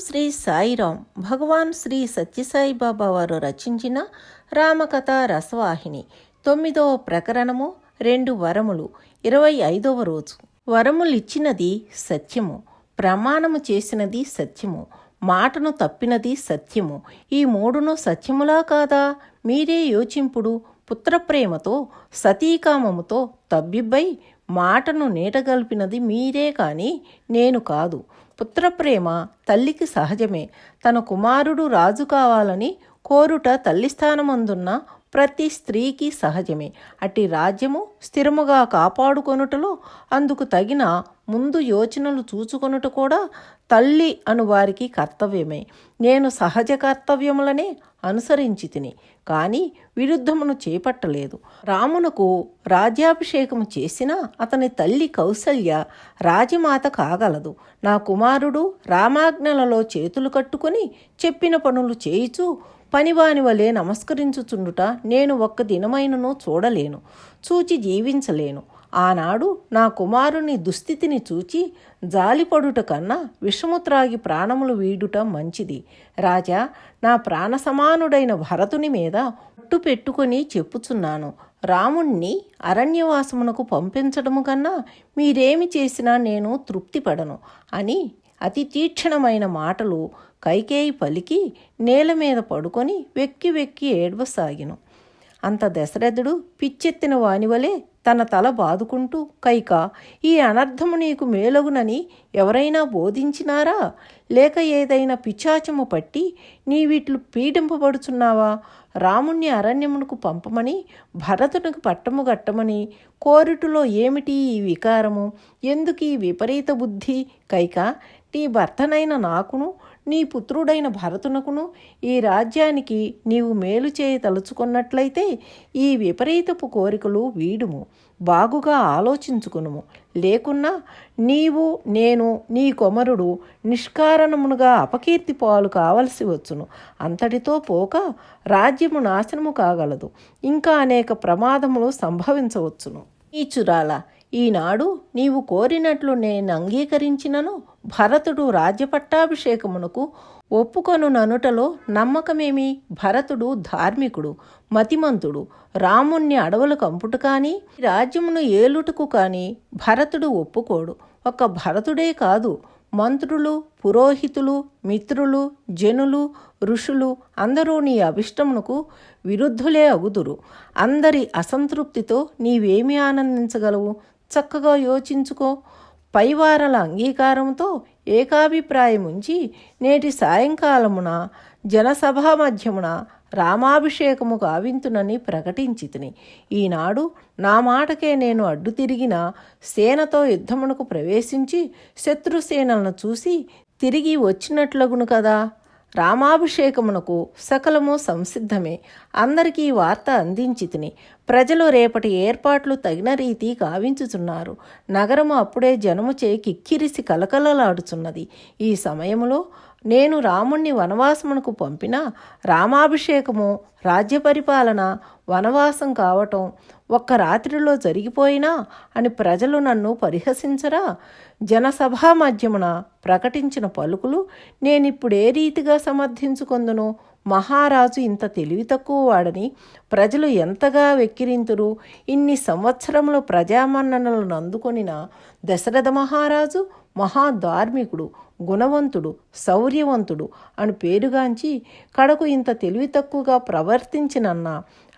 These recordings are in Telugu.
శ్రీ సాయిరాం భగవాన్ శ్రీ సత్యసాయిబాబా వారు రచించిన రామకథ రసవాహిని. తొమ్మిదవ ప్రకరణము రెండు వరములు ఇరవై ఐదవ రోజు. వరములిచ్చినది సత్యము ప్రమాణము చేసినది సత్యము మాటను తప్పినది సత్యము. ఈ మూడును సత్యములా కాదా? మీరే యోచింపుడు. పుత్రప్రేమతో సతీకామముతో తబ్బిబ్బై మాటను నీటగల్పినది మీరే కాని నేను కాదు. పుత్రప్రేమ తల్లికి సహజమే. తన కుమారుడు రాజు కావాలని కోరుట తల్లి స్థానమందున్న ప్రతి స్త్రీకి సహజమే. అట్టి రాజ్యము స్థిరముగా కాపాడుకొనుటలో అందుకు తగిన ముందు యోచనలు చూచుకొనుట కూడా తల్లి అను వారికి కర్తవ్యమే. నేను సహజ కర్తవ్యములనే అనుసరించి తిని కానీ విరుద్ధమును చేపట్టలేదు. రామునకు రాజ్యాభిషేకము చేసిన అతని తల్లి కౌసల్య రాజమాత కాగలదు. నా కుమారుడు రామాజ్ఞలలో చేతులు కట్టుకొని చెప్పిన పనులు చేయుచు పనివాని వలె నమస్కరించుచుండుట నేను ఒక్క దినమైనను చూడలేను చూచి జీవించలేను. ఆనాడు నా కుమారుని దుస్థితిని చూచి జాలిపడుట కన్నా విషము త్రాగి ప్రాణములు వీడుట మంచిది. రాజా నా ప్రాణ సమానుడైన భరతుని మీద ఒట్టు పెట్టుకుని చెప్పుచున్నాను. రాముణ్ణి అరణ్యవాసమునకు పంపించడము కన్నా మీరేమి చేసినా నేను తృప్తిపడను అని అతి తీక్షణమైన మాటలు కైకేయి పలికి నేల మీద పడుకొని వెక్కి వెక్కి ఏడవసాగిను. అంత దశరథుడు పిచ్చెత్తిన వానివలే తన తల బాదుకుంటూ కైక ఈ అనర్థము నీకు మేలగునని ఎవరైనా బోధించినారా? లేక ఏదైనా పిచాచము పట్టి నీవిట్లు పీడింపబడుచున్నావా? రాముణ్ణి అరణ్యమునకు పంపమని భరతునికి పట్టము గట్టమని కోరిటులో ఏమిటి ఈ వికారము? ఎందుకు ఈ విపరీత బుద్ధి? కైక నీ భర్తనైన నాకును నీ పుత్రుడైన భరతునకును ఈ రాజ్యానికి నీవు మేలు చేయ తలుచుకున్నట్లయితే ఈ విపరీతపు కోరికలు వీడుము. బాగుగా ఆలోచించుకునుము. లేకున్నా నీవు నేను నీ కొమరుడు నిష్కారణమునుగా అపకీర్తి పాలు కావలసి వచ్చును. అంతటితో పోక రాజ్యము నాశనము కాగలదు. ఇంకా అనేక ప్రమాదములు సంభవించవచ్చును. ఈ చురాల ఈనాడు నీవు కోరినట్లు నేను అంగీకరించినను భరతుడు రాజ్యపట్టాభిషేకమునకు ఒప్పుకొను ననుటలో నమ్మకమేమి? భరతుడు ధార్మికుడు మతిమంతుడు రాముణ్ణి అడవులు కంపుట కానీ రాజ్యమును ఏలుటకు కానీ భరతుడు ఒప్పుకోడు. ఒక్క భరతుడే కాదు. మంత్రులు పురోహితులు మిత్రులు జనులు ఋషులు అందరూ నీ అభిష్టమునకు విరుద్ధులే అగుదురు. అందరి అసంతృప్తితో నీవేమి ఆనందించగలవు? చక్కగా యోచించుకో. పైవారల అంగీకారంతో ఏకాభిప్రాయముంచి నేటి సాయంకాలమున జనసభా మధ్యమున రామాభిషేకము గావింతునని ప్రకటించితిని. ఈనాడు నా మాటకే నేను అడ్డు తిరిగిన సేనతో యుద్ధమునకు ప్రవేశించి శత్రుసేనలను చూసి తిరిగి వచ్చినట్లగును కదా? రామాభిషేకమునకు సకలము సంసిద్ధమే. అందరికీ వార్త అందించి తిని ప్రజలు రేపటి ఏర్పాట్లు తగిన రీతి గావించుచున్నారు. నగరము అప్పుడే జనముచే కిక్కిరిసి కలకలలాడుచున్నది ఈ సమయంలో నేను రాముణ్ణి వనవాసమునకు పంపిన రామాభిషేకము రాజ్య పరిపాలన వనవాసం కావటం ఒక్క రాత్రిలో జరిగిపోయినా అని ప్రజలు నన్ను పరిహసించరా? జనసభా మధ్యమున ప్రకటించిన పలుకులు నేనిప్పుడే రీతిగా సమర్థించుకొందును. మహారాజు ఇంత తెలివి తక్కువ వాడని ప్రజలు ఎంతగా వెక్కిరింతురు? ఇన్ని సంవత్సరముల ప్రజామన్ననలను అందుకొనిన దశరథ మహారాజు మహాధార్మికుడు గుణవంతుడు శౌర్యవంతుడు అని పేరుగాంచి కడకు ఇంత తెలివి తక్కువగా ప్రవర్తించినన్న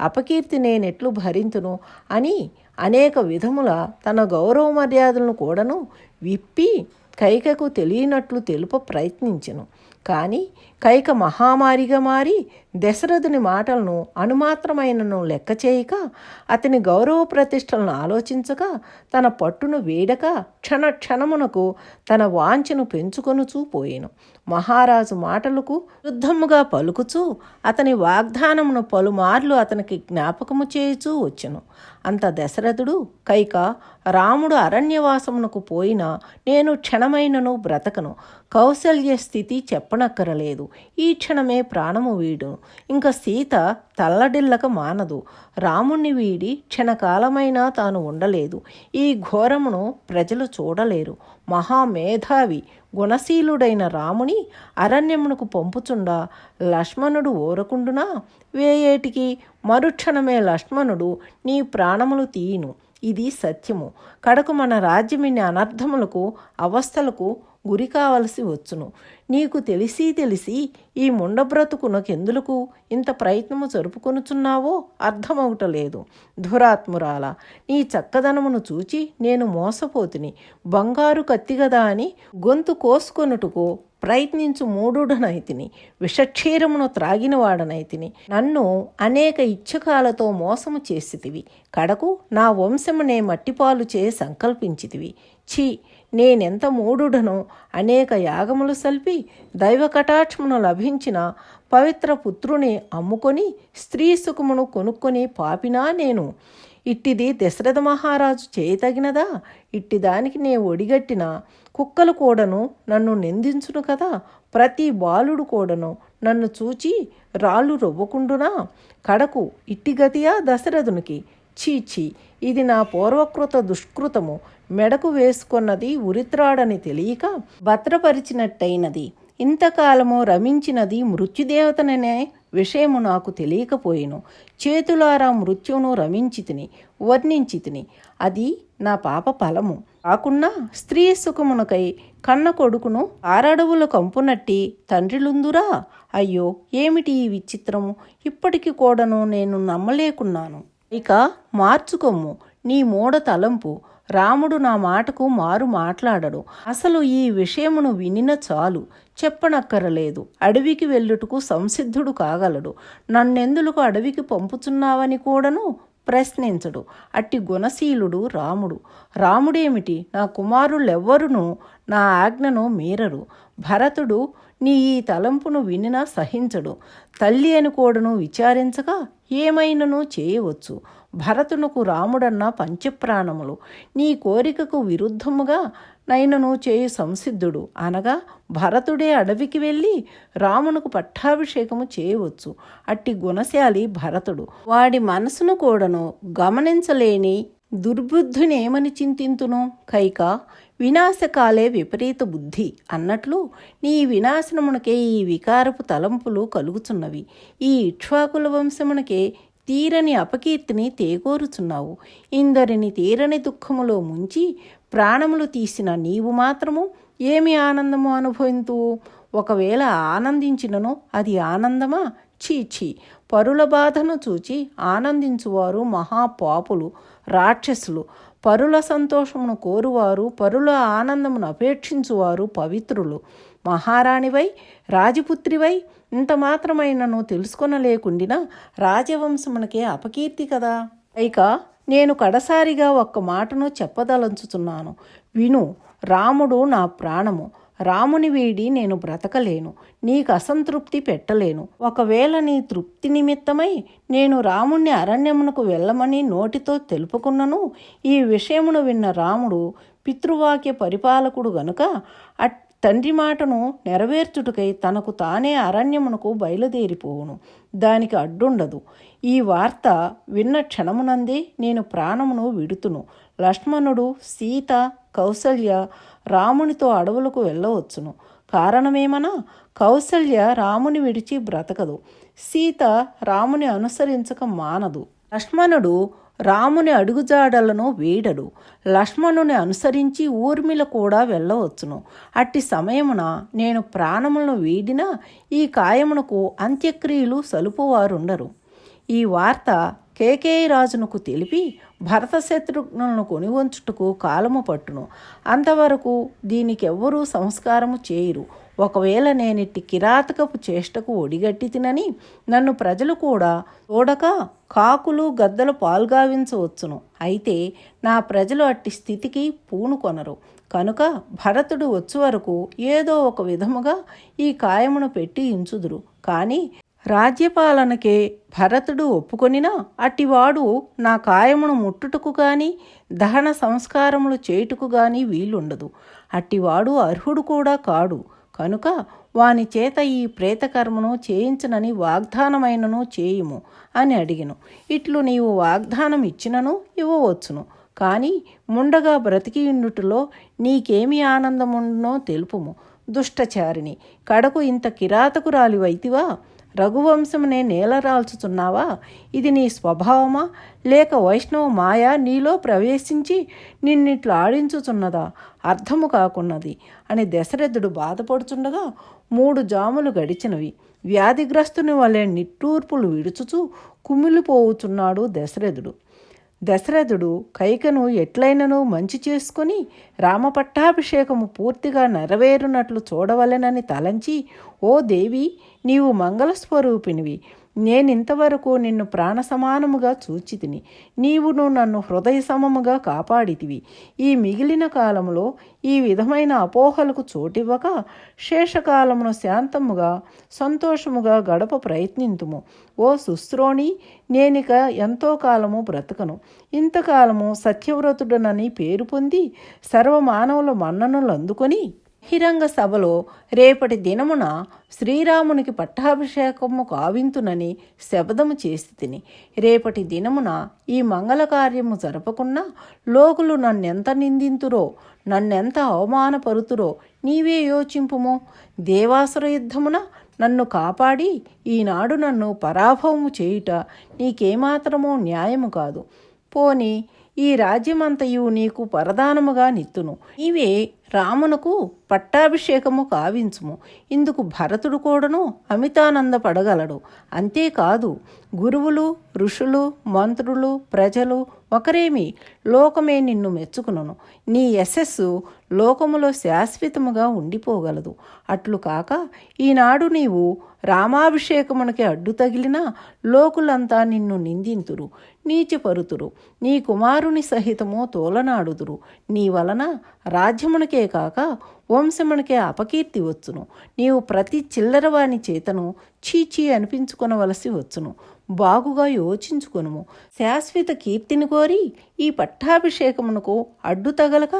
అపకీర్తి నేనెట్లు భరింతును అని అనేక విధముల తన గౌరవ మర్యాదలను కూడాను విప్పి కైకకు తెలియనట్లు తెలుప ప్రయత్నించను. కానీ కైక మహామారిగా మారి దశరథుని మాటలను అనుమాత్రమైనను లెక్క చేయక అతని గౌరవ ప్రతిష్టలను ఆలోచించక తన పట్టును వేడక క్షణ క్షణమునకు తన వాంఛను పెంచుకొనుచూ పోయాను. మహారాజు మాటలకు యుద్ధముగా పలుకుచూ అతని వాగ్దానమును పలుమార్లు అతనికి జ్ఞాపకము చేయుచూ వచ్చెను. అంత దశరథుడు కైక రాముడు అరణ్యవాసమునకు పోయినా నేను క్షణమైనను బ్రతకను. కౌశల్య స్థితి చెప్పనక్కరలేదు. ఈ క్షణమే ప్రాణము వీడు. ఇంకా సీత తల్లడిల్లక మానదు. రాముణ్ణి వీడి క్షణకాలమైనా తాను ఉండలేదు. ఈ ఘోరమును ప్రజలు చూడలేరు. మహామేధావి గుణశీలుడైన రాముని అరణ్యమునకు పంపుచుండా లక్ష్మణుడు ఓరకుండునా? వేయేటికి మరుక్షణమే లక్ష్మణుడు నీ ప్రాణములు తీయును. ఇది సత్యము. కడకు మన రాజ్యమిని అనర్థములకు అవస్థలకు గురి కావలసి వచ్చును. నీకు తెలిసి తెలిసి ఈ ముండబ్రతుకునకెందులకు ఇంత ప్రయత్నము జరుపుకొనుచున్నావో అర్థమవుటలేదు దురాత్మురాల నీ చక్కదనమును చూచి నేను మోసపోతిని. బంగారు కత్తిగదా అని గొంతు కోసుకొనుటకు ప్రయత్నించు మూఢుడనైతిని విషక్షీరమును త్రాగినవాడనైతిని. నన్ను అనేక ఇచ్చకాలతో మోసము చేసితివి. కడకు నా వంశమునే మట్టిపాలు చే సంకల్పించితివి. ఛీ నేనెంత మూఢుడను అనేక యాగములు సల్పి దైవ కటాక్షమును లభించిన పవిత్ర పుత్రుని అమ్ముకొని స్త్రీ సుఖమును కొనుక్కొని పాపినా నేను? ఇట్టిది దశరథ మహారాజు చేయతగినదా? ఇట్టి దానికి నే ఒడిగట్టిన? కుక్కలు కూడాను నన్ను నిందించును కదా. ప్రతి బాలుడు కూడాను నన్ను చూచి రాళ్ళు రొవ్వకుండునా? కడకు ఇట్టి గతియా దశరథునికి? చీచి ఇది నా పూర్వకృత దుష్కృతము. మెడకు వేసుకున్నది ఉరిత్రాడని తెలియక భద్రపరిచినట్టయినది. ఇంతకాలము రమించినది మృత్యుదేవతననే విషయము నాకు తెలియకపోయేను. చేతులారా మృత్యువును రమించితిని వర్ణించితిని. అది నా పాప ఫలము. కాకుండా స్త్రీ సుఖమునకై కన్న కొడుకును ఆరడవుల కంపునట్టి తండ్రిలుందురా అయ్యో ఏమిటి ఈ విచిత్రము? ఇప్పటికి కూడాను నేను నమ్మలేకున్నాను. ఇక మార్చుకొమ్ము నీ మూడ తలంపు. రాముడు నా మాటకు మారు మాట్లాడడు. అసలు ఈ విషయమును వినిన చాలు. చెప్పనక్కరలేదు. అడవికి వెళ్ళుటకు సంసిద్ధుడు కాగలడు. నన్నెందులకు అడవికి పంపుచున్నావని కూడాను ప్రశ్నించడు. అట్టి గుణశీలుడు రాముడు. రాముడేమిటి? నా కుమారులెవ్వరునూ నా ఆజ్ఞను మీరరు. భరతుడు నీ ఈ తలంపును వినినా సహించడు. తల్లి అని కూడాను విచారించగా ఏమైనను చేయవచ్చు? భరతునకు రాముడన్న పంచప్రాణములు. నీ కోరికకు విరుద్ధముగా నైనను చేయి సంసిద్ధుడు. అనగా భరతుడే అడవికి వెళ్ళి రామునకు పట్టాభిషేకము చేయవచ్చు. అట్టి గుణశాలి భరతుడు. వాడి మనసును కూడాను గమనించలేని దుర్బుద్ధునేమని చింతింతును? కైక వినాశకాలే విపరీత బుద్ధి అన్నట్లు నీ వినాశనమునకే ఈ వికారపు తలంపులు కలుగుచున్నవి. ఈ ఇక్ష్వాకుల వంశమునకే తీరని అపకీర్తిని తేగోరుచున్నావు. ఇందరిని తీరని దుఃఖములో ముంచి ప్రాణములు తీసిన నీవు మాత్రము ఏమి ఆనందము అనుభవింతు? ఒకవేళ ఆనందించినను అది ఆనందమా? చీచి. పరుల బాధను చూచి ఆనందించువారు మహాపాపులు రాక్షసులు. పరుల సంతోషమును కోరువారు పరుల ఆనందమును అపేక్షించువారు పవిత్రులు. మహారాణివై రాజపుత్రివై ఇంత మాత్రమైనను తెలుసుకొనలేకుండినా రాజవంశమునకే అపకీర్తి కదా? ఇక నేను కడసారిగా ఒక్క మాటను చెప్పదలంచుతున్నాను విను రాముడు నా ప్రాణము. రాముని వీడి నేను బ్రతకలేను. నీకు అసంతృప్తి పెట్టలేను. ఒకవేళ నీ తృప్తి నిమిత్తమై నేను రాముణ్ణి అరణ్యమునకు వెళ్ళమని నోటితో తెలుపుకున్నను. ఈ విషయమును విన్న రాముడు పితృవాక్య పరిపాలకుడు గనుక అట్ తండ్రి మాటను నెరవేర్చుటకై తనకు తానే అరణ్యమునకు బయలుదేరిపోవును. దానికి అడ్డుండదు. ఈ వార్త విన్న క్షణమునందే నేను ప్రాణమును విడుతును. లక్ష్మణుడు సీత కౌసల్య రామునితో అడవులకు వెళ్ళవచ్చును. కారణమేమనా? కౌసల్య రాముని విడిచి బ్రతకదు. సీత రాముని అనుసరించక మానదు. లక్ష్మణుడు రాముని అడుగుజాడలను వీడడు. లక్ష్మణుని అనుసరించి ఊర్మిళ కూడా వెళ్ళవచ్చును. అట్టి సమయమున నేను ప్రాణములను వీడినా ఈ కాయమునకు అంత్యక్రియలు సలుపువారుండరు. ఈ వార్త కేకేయ రాజునకు తెలిపి భరత శత్రుఘ్నులను కొనివంచుటకు కాలము పట్టును. అంతవరకు దీనికెవ్వరూ సంస్కారము చేయరు. ఒకవేళ నేనిట్టి కిరాతకపు చేష్టకు ఒడిగట్టి తినని నన్ను ప్రజలు కూడా చూడక కాకులు గద్దలు పాల్గావించవచ్చును. అయితే నా ప్రజలు అట్టి స్థితికి పూనుకొనరు కనుక భరతుడు వచ్చు వరకు ఏదో ఒక విధముగా ఈ కాయమును పెట్టి ఇంచుదురు. కానీ రాజ్యపాలనకే భరతుడు ఒప్పుకొనినా అట్టివాడు నా కాయమును ముట్టుటకు గాని దహన సంస్కారములు చేయుటకు గాని వీలుండదు. అట్టివాడు అర్హుడు కూడా కాడు. కనుక వాని చేత ఈ ప్రేతకర్మను చేయించనని వాగ్దానమైనను చేయుము అని అడిగిను. ఇట్లు నీవు వాగ్దానం ఇచ్చినను ఇవ్వవచ్చును. కానీ ముండగా బ్రతికియుండుటలో నీకేమి ఆనందముండునో తెలుపుము. దుష్టచారిణి కడకు ఇంత కిరాతకురాలివైతివా? రఘువంశమునే నేలరాల్చుతున్నావా ఇది నీ స్వభావమా? లేక వైష్ణవ మాయ నీలో ప్రవేశించి నిన్నిట్లు ఆడించుచున్నదా? అర్థము కాకున్నది. అని దశరథుడు బాధపడుచుండగా మూడు జాములు గడిచినవి. వ్యాధిగ్రస్తుని వలె నిట్టూర్పులు విడుచుచూ కుమిలిపోవుచున్నాడు దశరథుడు. దశరథుడు కైకను ఎట్లైనను మంచి చేసుకుని రామపట్టాభిషేకము పూర్తిగా నెరవేరునట్లు చూడవలెనని తలంచి ఓ దేవి నీవు మంగళస్వరూపినివి. నేనింతవరకు నిన్ను ప్రాణసమానముగా చూచితిని. నీవును నన్ను హృదయ సమముగా కాపాడితివి. ఈ మిగిలిన కాలంలో ఈ విధమైన అపోహలకు చోటివ్వక శేషకాలమును శాంతముగా సంతోషముగా గడప ప్రయత్నింతుము. ఓ శుశ్రోణి నేనిక ఎంతో కాలము బ్రతకను. ఇంతకాలము సత్యవ్రతుడనని పేరు పొంది సర్వమానవుల మన్ననలు అందుకొని హిరంగ సభలో రేపటి దినమున శ్రీరామునికి పట్టాభిషేకము కావింతునని శపథము చేసి తిని రేపటి దినమున ఈ మంగళ కార్యము జరపకున్నా లోకులు నన్నెంత నిందింతురో నన్నెంత అవమానపరుతురో నీవే యోచింపుము. దేవాసుర యుద్ధమున నన్ను కాపాడి ఈనాడు నన్ను పరాభవము చేయుట నీకేమాత్రమో న్యాయము కాదు. పోని ఈ రాజ్యమంతయు నీకు పరదానముగా నిత్తును. ఇవే రామునకు పట్టాభిషేకము కావించుము. ఇందుకు భరతుడు కూడాను అమితానంద పడగలడు అంతేకాదు గురువులు ఋషులు మంత్రులు ప్రజలు ఒకరేమి లోకమే నిన్ను మెచ్చుకును నీ యశస్సు లోకములో శాశ్వతముగా ఉండిపోగలదు. అట్లు కాక ఈనాడు నీవు రామాభిషేకమునకి అడ్డు తగిలిన లోకులంతా నిన్ను నిందింతురు నీచిపరుతురు నీ కుమారుని సహితము తోలనాడుదురు. నీ వలన రాజ్యమునకే కాక వంశమునకే అపకీర్తి వచ్చును. నీవు ప్రతి చిల్లరవాని చేతను చీచీ అనిపించుకొనవలసి వచ్చును. బాగుగా యోచించుకొనుము. శాశ్వత కీర్తిని కోరి ఈ పట్టాభిషేకమునకు అడ్డు తగలక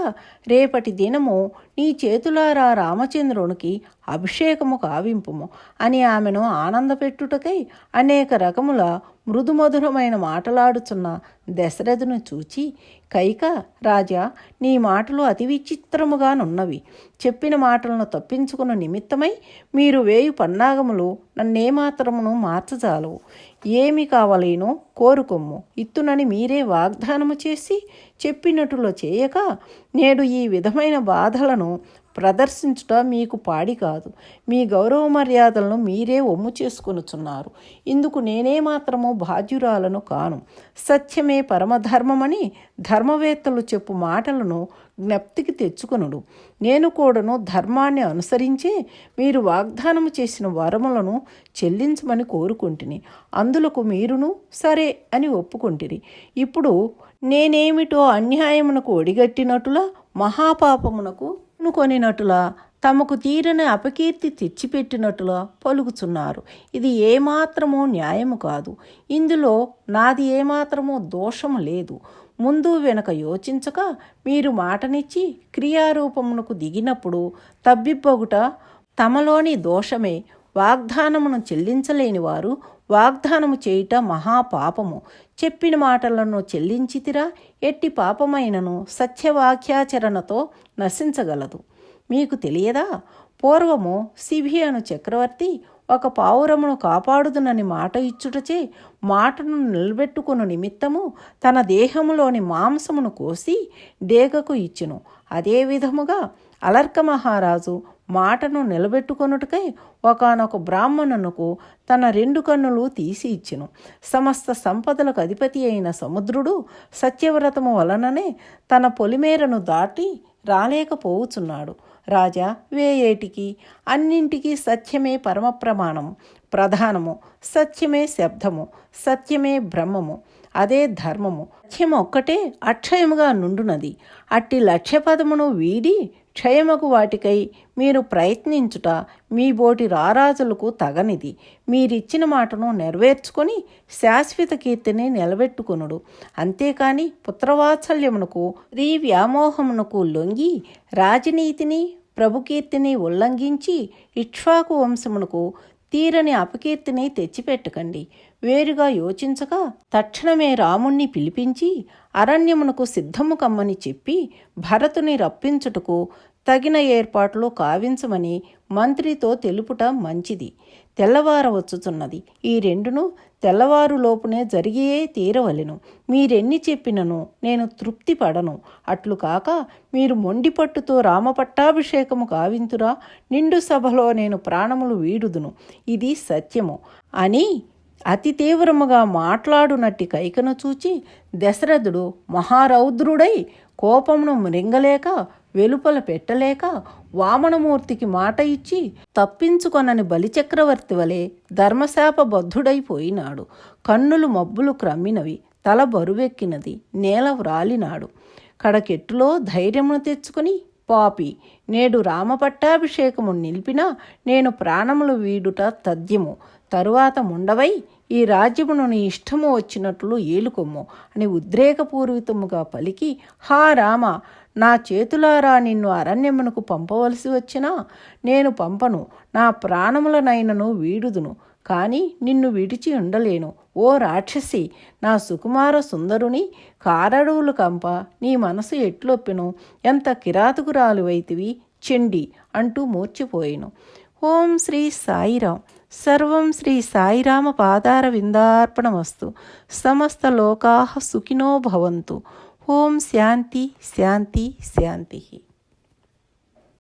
రేపటి దినము నీ చేతులారా రామచంద్రునికి అభిషేకము కావింపుము అని ఆమెను ఆనందపెట్టుటకై అనేక రకముల మృదుమధురమైన మాటలాడుచున్న దశరథును చూచి కైక రాజా నీ మాటలు అతి విచిత్రముగానున్నవి చెప్పిన మాటలను తప్పించుకున్న నిమిత్తమై మీరు వేయు పన్నాగములు నన్నేమాత్రమును మార్చజాలవు. ఏమి కావలేనో కోరుకొమ్ము. ఇత్తునని మీరే వాగ్దానము చేసి చెప్పినట్టులో చేయక నేడు ఈ విధమైన బాధలను ప్రదర్శించుట మీకు పాడి కాదు. మీ గౌరవ మర్యాదలను మీరే ఒమ్ము చేసుకొనుచున్నారు. ఇందుకు నేనే మాత్రము బాధ్యురాలను కాను. సత్యమే పరమధర్మమని ధర్మవేత్తలు చెప్పు మాటలను జ్ఞప్తికి తెచ్చుకొనుడు. నేను కూడాను ధర్మాన్ని అనుసరించి మీరు వాగ్దానము చేసిన వరములను చెల్లించమని కోరుకుంటుని. అందులకు మీరును సరే అని ఒప్పుకుంటిరి. ఇప్పుడు నేనేమిటో అన్యాయమునకు ఒడిగట్టినట్టులా మహాపాపమునకు కొనినట్టులా తమకు తీరని అపకీర్తి తెచ్చిపెట్టినట్టులా పలుకుచున్నారు. ఇది ఏమాత్రమో న్యాయము కాదు. ఇందులో నాది ఏమాత్రమో దోషము లేదు. ముందు వెనక యోచించక మీరు మాటనిచ్చి క్రియారూపమునకు దిగినప్పుడు తబ్బిబ్బొగుట తమలోని దోషమే. వాగ్దానమును చెల్లించలేని వారు వాగ్దానము చేయుట మహాపాపము. చెప్పిన మాటలను చెల్లించితిరా ఎట్టి పాపమైనను సత్యవాక్యాచరణతో నశించగలదు. మీకు తెలియదా? పూర్వము సిభి అను చక్రవర్తి ఒక పావురమును కాపాడుదునని మాట ఇచ్చుటచే మాటను నిలబెట్టుకుని నిమిత్తము తన దేహములోని మాంసమును కోసి డేగకు ఇచ్చును. అదే విధముగా అలర్క మహారాజు మాటను నిలబెట్టుకొనుటకై ఒకనొక బ్రాహ్మణునకు తన రెండు కన్నులు తీసి ఇచ్చెను. సమస్త సంపదలకు అధిపతి అయిన సముద్రుడు సత్యవ్రతము వలననే తన పొలిమేరను దాటి రాలేకపోవుచున్నాడు. రాజా వేయేటికి? అన్నింటికీ సత్యమే పరమ ప్రమాణము ప్రధానము సత్యమే శబ్దము సత్యమే బ్రహ్మము. అదే ధర్మము. లక్ష్యం ఒక్కటే అక్షయముగా నుండునది. అట్టి లక్ష్యపదమును వీడి క్షయమగు వాటికై మీరు ప్రయత్నించుట మీ బోటి రారాజులకు తగనిది. మీరిచ్చిన మాటను నెరవేర్చుకొని శాశ్వత కీర్తిని నిలబెట్టుకొనుడు. అంతేకాని పుత్రవాత్సల్యమునకు స్త్రీ వ్యామోహమునకు లొంగి రాజనీతిని ప్రభుకీర్తిని ఉల్లంఘించి ఇక్ష్వాకు వంశమునకు తీరని అపకీర్తిని తెచ్చిపెట్టకండి. వేరుగా యోచించక తక్షణమే రాముణ్ణి పిలిపించి అరణ్యమునకు సిద్ధము కమ్మని చెప్పి భరతుని రప్పించుటకు తగిన ఏర్పాట్లు కావించమని మంత్రితో తెలుపుట మంచిది. తెల్లవారవచ్చుతున్నది ఈ రెండును తెల్లవారులోపునే జరిగియే తీరవలెను. మీరెన్ని చెప్పినను నేను తృప్తి పడను. అట్లు కాక మీరు మొండిపట్టుతో రామపట్టాభిషేకము కావింతురా. నిండు సభలో నేను ప్రాణములు వీడుదును. ఇది సత్యము. అని అతి తీవ్రముగా మాట్లాడునట్టి కైకను చూచి దశరథుడు మహారౌద్రుడై కోపమును మృంగలేక వెలుపల పెట్టలేక వామనమూర్తికి మాట ఇచ్చి తప్పించుకొనని బలిచక్రవర్తి వలె ధర్మశాప బద్ధుడైపోయినాడు కన్నులు మబ్బులు క్రమ్మినవి తల బరువెక్కినది నేల వ్రాలినాడు. కడకెట్టులో ధైర్యమును తెచ్చుకుని పాపి నేడు రామపట్టాభిషేకము నిలిపినా నేను ప్రాణములు వీడుట తథ్యము. తరువాత ముండవై ఈ రాజ్యమును నీ ఇష్టము వచ్చినట్లు ఏలుకొమ్ము అని ఉద్రేకపూరితముగా పలికి హా రామ నా చేతులారా నిన్ను అరణ్యమునకు పంపవలసి వచ్చినా నేను పంపను నా ప్రాణములనైనను వీడుదును కానీ నిన్ను విడిచి ఉండలేను. ఓ రాక్షసి నా సుకుమార సుందరుని కారడువులు కంప నీ మనసు ఎట్లొప్పెను? ఎంత కిరాతకురాలు వైతివి చెండి అంటూ మూర్చిపోయాను. ఓం శ్రీ సాయిరాం సర్వం శ్రీ సాయిరామ పాదార విందార్పణమస్తు సమస్త లోకా సుఖినో భవంతు. ఓం శాంతి శాంతి శాంతి.